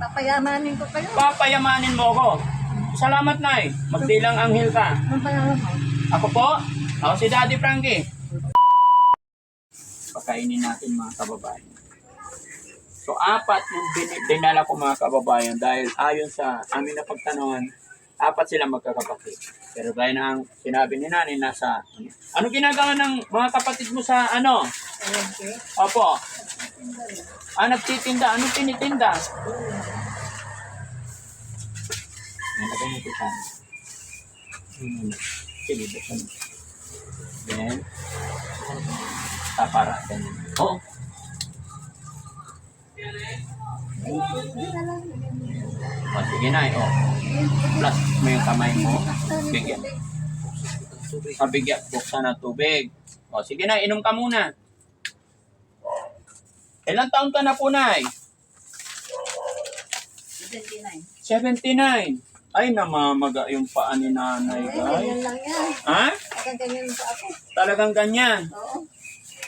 Papayamanin ko kayo. Papayamanin mo ako. Salamat, Nay. Magdilang anghel ka. Anong pangalan mo? Ako po? Ako si Daddy Frankie. Pakainin natin mga kababayan. So, apat yung bin- dinala ko mga kababayan dahil ayon sa amin na pagtanungan, apat sila magkakapatid. Pero gaya na ang sinabi ni nanay, nasa... Ano, ginagawa ng mga kapatid mo sa ano? Okay. Opo. Ah, nagtitinda. Ano tinitinda? Ito saan? Hmm. Sige, buksan. Then, tapara. Ganyan. Oo. Oh, sige na eh. Oh. Plus mo yung kamay mo. Bigyan. Pabigyan. Buksan ng tubig. O, sige na. Inom ka muna. Ilang taon ka na po, Nay? 29. 79. Ay, namamaga yung paa ni nanay, Ay, guys. ganyan lang yan. Ha? Akan ganyan pa ako. Talagang ganyan. Oo.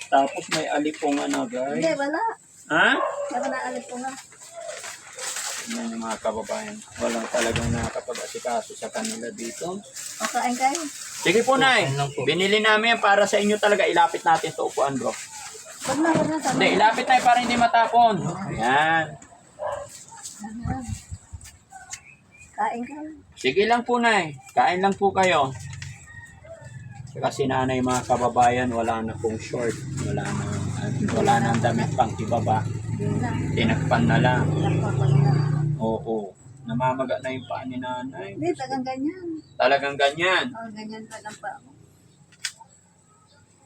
Tapos may alipong na, Hindi, guys. wala. Ha? Wala na alit ko nga. Yan yung mga kababayan. Walang talagang nakakapag-asikaso sa kanila dito. O, kain kayo. Sige po, Nay. Binili namin yan para sa inyo talaga. Ilapit natin sa upuan, bro. Wag na, wag na. Tama. Hindi, ilapit tayo para hindi matapon. Ayan. Kain kayo. Sige lang po, Nay. Kain lang po kayo. Kasi nanay mga kababayan, wala na pong short. Wala na, wala na damit pang ibaba. Tinakpan na lang. Oo. Namamaga na yung paa ni nanay. Hindi, tagang ganyan. Talagang ganyan. O, ganyan pa lang pa ako.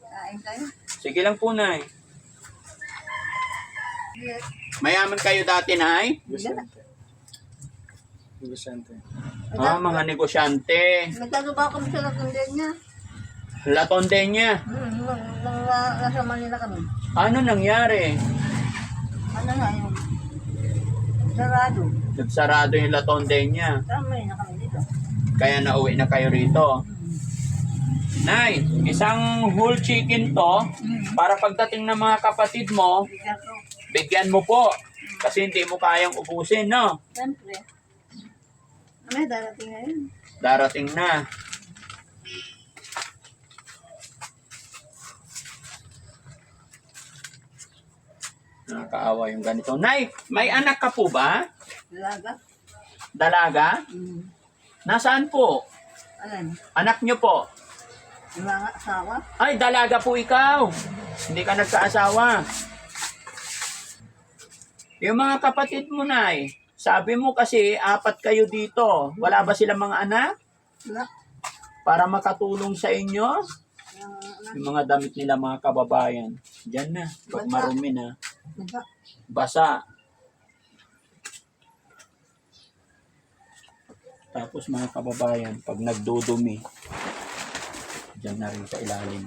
Kain kayo. Sige lang po, Nay. Yes. Mayaman kayo dati, Nay? Hindi na. Negosante. Ah, mga negosyante. Nagtatrabaho kami sa lakundan niya. Latonde niya. Hmm, nasa Manila kami. Ano nangyari? Ano na yung sarado. Nagsarado yung latonde niya. Tama na kami dito. Kaya nauwi na kayo rito. Nay, isang whole chicken to para pagdating ng mga kapatid mo, Bigyan mo po. Kasi hindi mo kayang ubusin, no? Siyempre. Ano darating na yun? Darating na. Nakakaawa yung ganito. Nay, may anak ka po ba? Dalaga? Dalaga? Hmm. Nasaan po? Alam. Anak niyo po? Mga asawa? Ay, dalaga po ikaw. Hindi ka nagkaasawa. Yung mga kapatid mo, Nay, sabi mo kasi apat kayo dito. Wala ba silang mga anak? Wala. Para makatulong sa inyo? Yung mga damit nila mga kababayan. Diyan na. Pag marumi na. Basa. Tapos mga kababayan, pag nagdudumi, diyan na rin sa ilalim.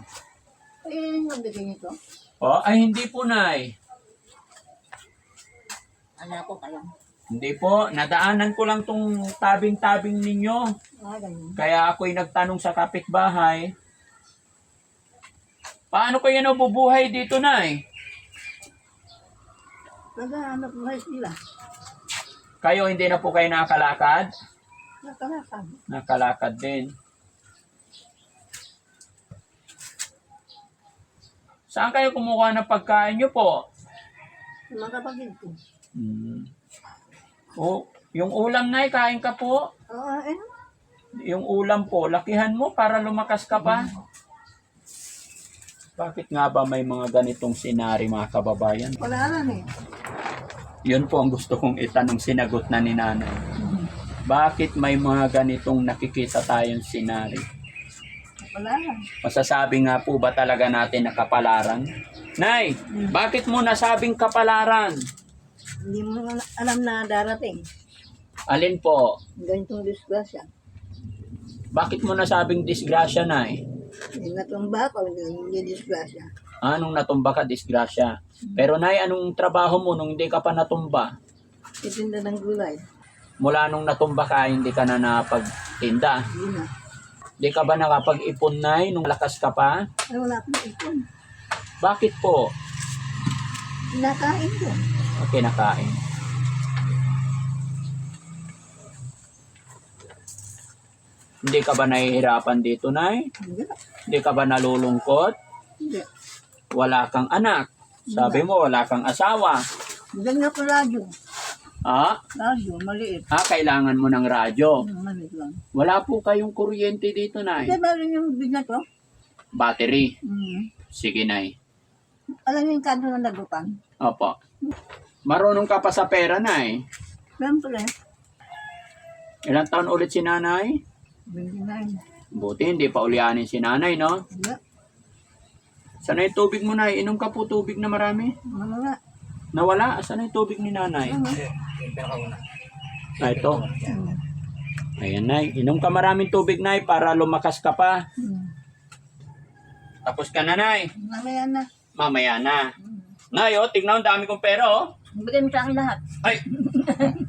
Eh, nabigyan nito. Oh, ay hindi po, Nay. Anak ko kayo. Hindi po, nadaanan ko lang tong tabing-tabing ninyo. Ah, ganyan. Kaya ako'y nagtanong sa kapitbahay, paano kayo nabubuhay dito, Nay? Naghahanap buhay sila. Kayo hindi na po kayo nakakalakad? Nakalakad. Nakalakad din. Saan kayo kumukuha ng pagkain nyo po? Yung mga kapatid ko. Hmm. Oh, yung ulam na kain ka po. Oo, eh. Yung ulam po, lakihan mo para lumakas ka pa. Bakit nga ba may mga ganitong senary mga kababayan? Wala lang eh. Yun po ang gusto kong itanong sinagot na ni nanay. Bakit may mga ganitong nakikita tayong senary? Wala lang. Masasabi nga po ba talaga natin na kapalaran? Nay, bakit mo nasabing kapalaran? Hindi mo na alam na darating. Alin po? Ganitong disgrasya. Bakit mo nasabing disgrasya, Nay? Yung natumba ko, hindi disgrasya. Anong natumba ka, disgrasya? Pero Nay, anong trabaho mo nung hindi ka pa natumba? Titinda ng gulay. Mula nung natumba ka, hindi ka na napagtinda. Hindi na. Hindi ka ba nakapag-ipon, Nay, nung lakas ka pa? Ay, wala akong ipon. Bakit po? Kinakain ko na kinakain. Hindi ka ba nahihirapan dito, Nay? Hindi. Hindi ka ba nalulungkot? Hindi. Wala kang anak. Sabi mo, wala kang asawa. Hindi na ko radyo. Ha? Radyo, maliit. Ha, kailangan mo ng radyo. Hmm, maliit lang. Wala po kayong kuryente dito, Nay. Hindi, meron yung bigla ko. Battery. Mm. Sige, Nay. Alam niyo yung kanto ng lagutan? Opo. Hmm. Marunong ka pa sa pera, Nay. Siyempre. Ilang taon ulit si Nanay? 29. Buti, hindi pa ulianin si Nanay, no? Hindi. Sana yung tubig mo, Nay? Inom ka po tubig na marami. Nga? Nawala? Asan na yung tubig ni Nanay? Ano? Ah, ito. Hmm. Ayan, Nay. Inom ka maraming tubig, Nay, para lumakas ka pa. Hmm. Tapos ka na, Nay. Mamaya na. Mamaya na. Hmm. Nay, oh, tignan ang dami kong pera, oh. Bigay mo sa akin lahat. Ay,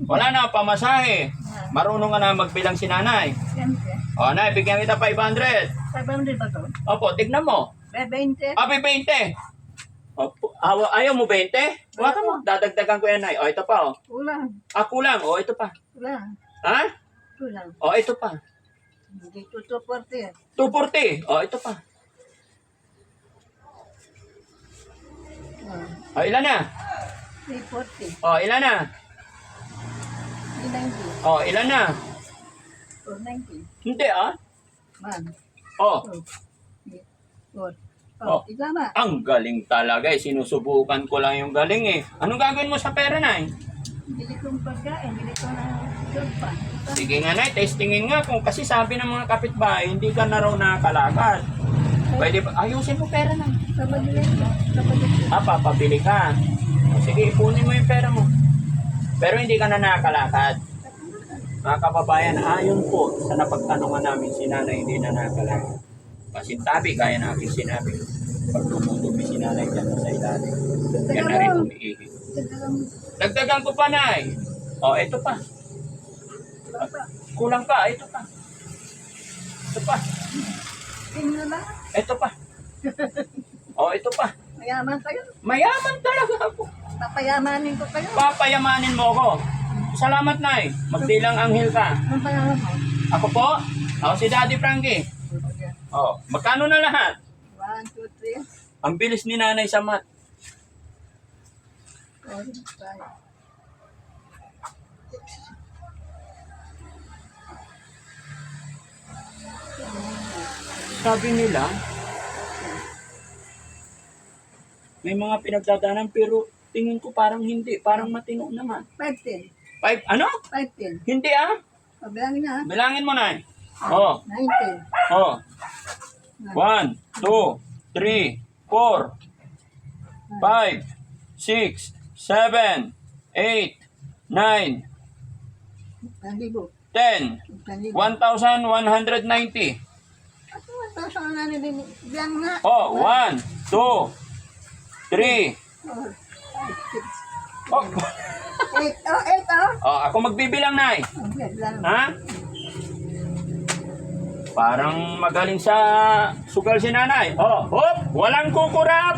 wala na, pamasahe. Marunong ka na magbilang si Nanay. Siyempre. O, Nay, bigyan kita 500. 500 ba to? Opo, tignan mo. 20. Abi, 20. Opo, awa, ayaw mo 20? Wala mo. Dadagdagan ko yan, Nay. O, ito pa, oh. Kulang. Ah, kulang. O, ito pa. Kulang. Ha? Kulang. O, ito pa. Hindi ko 240. 240. O, ito pa. Ah, O, ilan na? 340. O, ilan na? 390. O, ilan na? 490. Hindi, ah. Man. Oh. Four. Oh. Oh, igama. ang galing talaga eh. Sinusubukan ko lang yung galing eh. Anong gagawin mo sa pera, Nay? Bili kong pagkain, bili ko ng sopa. Sige nga, Nay. Testingin nga kung kasi sabi ng mga kapitbahay, hindi ka na raw nakakalakad. Pwede ba? Ayusin mo pera, Nay. Kapagilid ko. Kapagilid ko. Ah, papabili ka. O, sige, ipunin mo yung pera mo. Pero hindi ka na nakakalakad. Mga kababayan, ayon po sa napagtanungan namin si nanay hindi na nakakalakad. Pasintabi, gaya na aking sinabi. Pag tumutubi si nanay dyan sa ilalim. Yan na rin umiihi. Dagdagan ko pa, Nay. O, ito pa. Kulang pa, ito pa. Ito pa. Ito pa. O, ito pa. Mayaman kayo. Mayaman talaga ako. Papayamanin ko kayo. Papayamanin mo ako. Salamat, Nay. Magdilang anghel ka. Anong pangalan mo? Ako po? Ako si Daddy Frankie. Oh, magkano na lahat? One, two, three, Ang bilis ni Nanay sa mat. four, five. Sabi nila, may mga pinagdadaanan pero tingin ko parang hindi. Parang matino naman. Five, ten. Five, ano? Five, ten. Hindi ah. Pabilangin niya. ha? Bilangin mo. Oh, Nine, ten. oh. One, two, three, four, five, six, seven, eight, nine, Isang libo. ten, Isang libo. 1,190. Ako, one thousand na nilin. Bilang nga. Oh, one, two, three. Four, five, six, Oh. Oh, eight, oh. ako magbibilang, Nay. Ha? Parang magaling sa sugal si nanay. Oh, hop! Walang kukurap!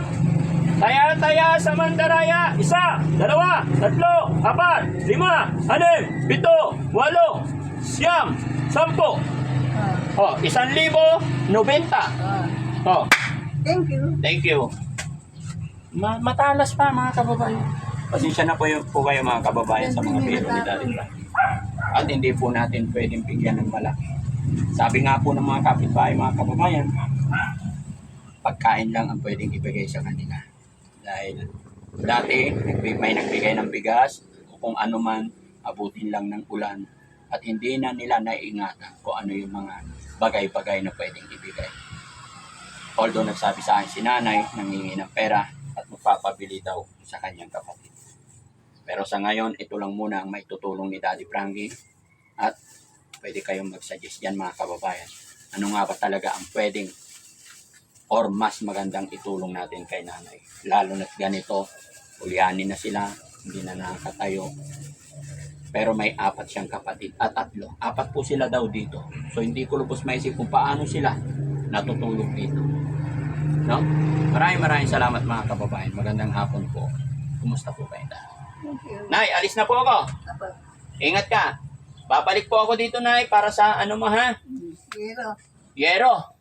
Taya-taya sa mandaraya. Isa, dalawa, tatlo, apat, lima, anim, pito, walo, siyam, sampo. Ah, Oh, isang libo, nobenta. ah. Oh, Thank you. thank you. Ma matalas pa mga kababayan. Pasensya na po, yung, po kayo mga kababayan sa mga biro ni Daddy Frank. At hindi po natin pwedeng bigyan ng malaki. Sabi nga po ng mga kapitbahay, mga kababayan, pagkain lang ang pwedeng ibigay sa kanila. Dahil dati, may nagbigay ng bigas o kung ano man, abutin lang ng ulan at hindi na nila naiingatan kung ano yung mga bagay-bagay na pwedeng ibigay. Although nagsabi sa akin si nanay, nangingi ng pera at magpapabili daw sa kanyang kapatid. Pero sa ngayon, ito lang muna ang may tutulong ni Daddy Frankie at pwede kayong mag-suggest yan mga kababayan. Ano nga ba talaga ang pwedeng or mas magandang itulong natin kay nanay. Lalo na't ganito, ulianin na sila, hindi na nakakatayo. Pero may apat siyang kapatid at tatlo. Apat po sila daw dito. So hindi ko lubos maisip kung paano sila natutulog dito. No? Maraming maraming salamat mga kababayan. Magandang hapon po. Kumusta po kayo lahat? Thank you. Nay, alis na po ako. Apa. Ingat ka. Babalik po ako dito, Nay, para sa ano mo, ha? Pero, Yero.